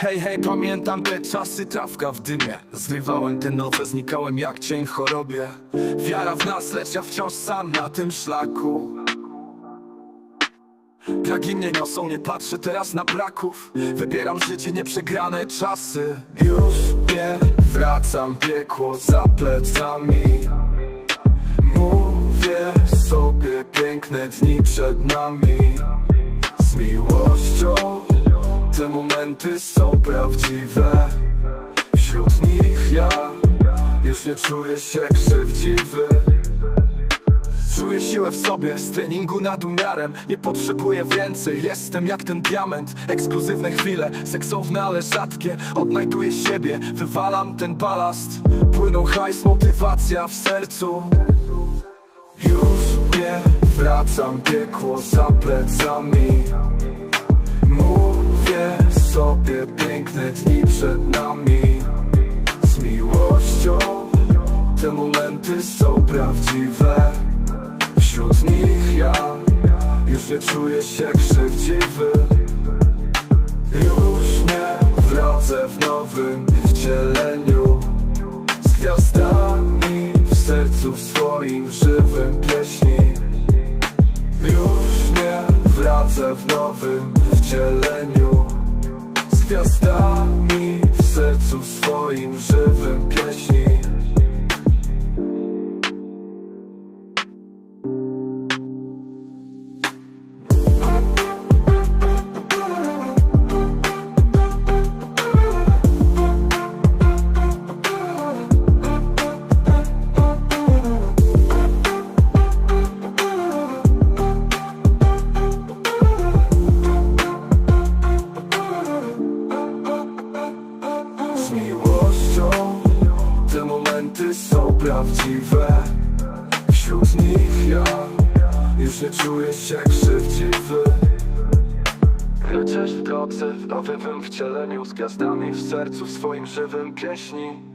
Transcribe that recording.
Hej, hej, pamiętam te czasy, trawka w dymie. Zrywałem te nowe, znikałem jak cień chorobie. Wiara w nas, lecz ja wciąż sam na tym szlaku. Plagi mnie niosą, nie patrzę teraz na braków. Wybieram życie, nieprzegrane czasy. Już nie wracam, piekło za plecami. Mówię sobie, piękne dni przed nami. Z momenty są prawdziwe. Wśród nich ja Już nie czuję się krzywdziwy. Czuję siłę w sobie, z treningu nad umiarem. Nie potrzebuję więcej, jestem jak ten diament. Ekskluzywne chwile, seksowne, ale rzadkie. Odnajduję siebie, wywalam ten balast. Płyną hajs, motywacja w sercu. Już nie wracam, piekło za plecami. Sobie, dni przed nami Z miłością Te momenty są prawdziwe. Wśród nich ja Już nie czuję się krzywdziwy. Już nie wracę w nowym wcieleniu. Z gwiazdami w sercu w swoim żywym pieśni. Już nie wracę w nowym wcieleniu gwiazdami w sercu swoim żywym Miłością. Te momenty są prawdziwe. Wśród nich ja Już nie czuję się krzywdziwy Chociaż w drodze w nowym wcieleniu Z gwiazdami w sercu swoim żywym pieśni